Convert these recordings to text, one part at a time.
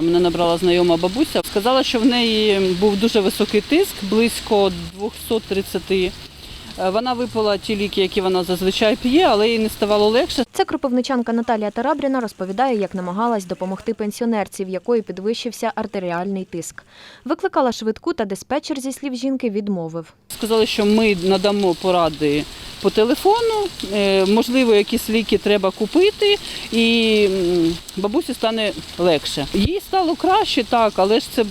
Мене набрала знайома бабуся. Сказала, що в неї був дуже високий тиск, близько 230. Е, Вона випила ті ліки, які вона зазвичай п'є, але їй не ставало легше. Це кропивничанка Наталія Тарабріна розповідає, як намагалась допомогти пенсіонерці, в якої підвищився артеріальний тиск. Викликала швидку та диспетчер, зі слів жінки, відмовив. Сказали, що ми надамо поради по телефону, е, можливо, якісь ліки треба купити, і бабусі стане легше. Їй стало краще, так, але ж це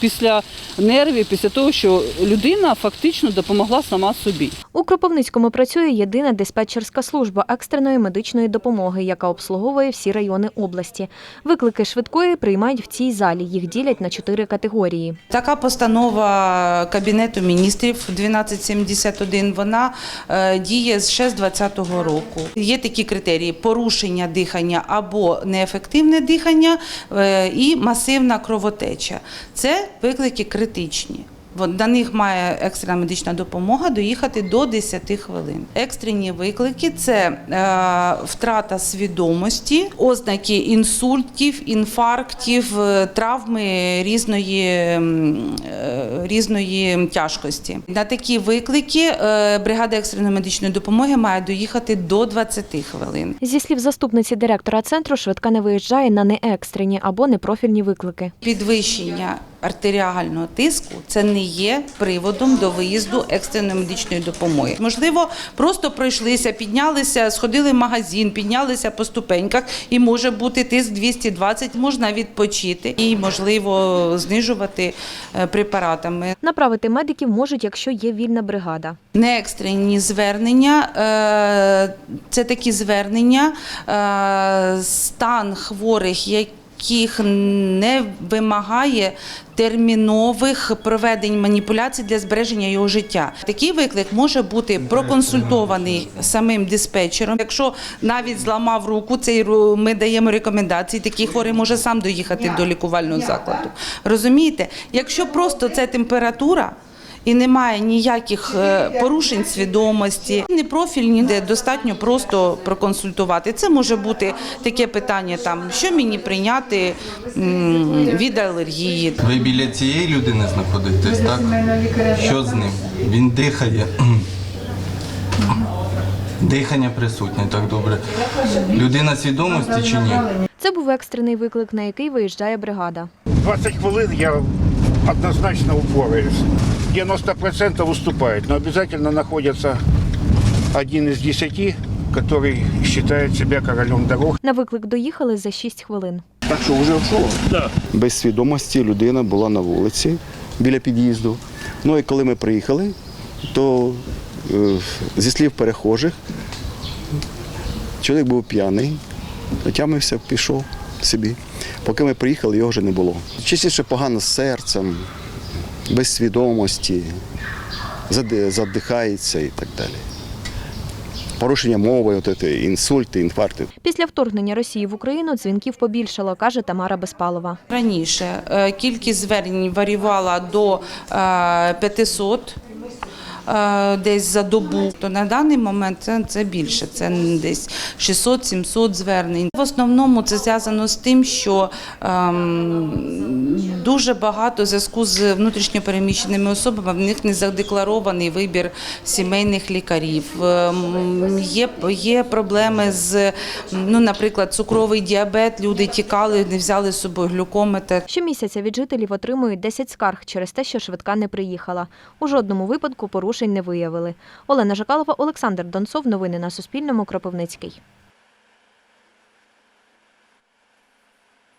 після нервів, після того, що людина фактично допомогла сама собі. У Кропивницькому працює єдина диспетчерська служба екстреної медичної допомоги, яка обслуговує всі райони області. Виклики швидкої приймають в цій залі. Їх ділять на чотири категорії. Така постанова Кабінету міністрів 1271, вона е, діє ще з 2020 року. Є такі критерії: порушення дихання або неефективне дихання е, і масивна кровотеча. Це виклики критичні. До них має екстрена медична допомога доїхати до 10 хвилин. Екстрені виклики це е, втрата свідомості, ознаки інсультів, інфарктів, е, травми різної, е, різної тяжкості. На такі виклики бригада екстреної медичної допомоги має доїхати до 20 хвилин. Зі слів заступниці директора центру, швидка не виїжджає на неекстрені або непрофільні виклики. Підвищення артеріального тиску це не є приводом до виїзду екстреної медичної допомоги. Можливо, просто пройшлися, піднялися, сходили в магазин, піднялися по ступеньках, і може бути тиск 220, можна відпочити і можливо знижувати е, препаратами. Направити медиків можуть, якщо є вільна бригада. Неекстрені звернення е, це такі звернення, е, стан хворих, яких не вимагає термінових проведень маніпуляцій для збереження його життя. Такий виклик може бути проконсультований самим диспетчером. Якщо навіть зламав руку, цей ру- ми даємо рекомендації. Такий хворий може сам доїхати до лікувального закладу. Розумієте? Якщо просто це температура. І немає ніяких е, порушень свідомості, непрофільні, де достатньо просто проконсультувати. Це може бути таке питання, там що мені прийняти від алергії, Ви біля цієї людини знаходитесь, так? Що з ним? Він дихає. Дихання присутнє, так добре. Людина свідомості чи ні? Це був екстрений виклик, на який виїжджає бригада. 20 хвилин я однозначно упораюсь. 90% уступает, но обязательно находится один из десяти, который считает себя королем дорог. На виклик доїхали за 6 хвилин. Так что уже ушел? без свідомості людина була на вулиці біля під'їзду. Ну і коли ми приїхали, то е, зі слів перехожих чоловік був п'яний, отямився, пішов собі. Поки ми приїхали, його вже не було. Частіше погано з серцем, без свідомості, задихається і так далі. Порушення мови, от це, інсульти, інфаркти. Після вторгнення Росії в Україну дзвінків побільшало, каже Тамара Безпалова. Раніше е, кількість звернень варювала до е, 500 е, десь за добу, то на даний момент це, це більше, це десь 600-700 звернень. В основному це зв'язано з тим, що ем, дуже багато зв'язку з внутрішньопереміщеними особами в них не задекларований вибір сімейних лікарів. Ем, Є, є проблеми з, ну, наприклад, цукровий діабет, люди тікали, не взяли з собою глюкометр. Щомісяця від жителів отримують 10 скарг через те, що швидка не приїхала. У жодному випадку порушень не виявили. Олена Жакалова, Олександр Донцов. Новини на Суспільному. Кропивницький.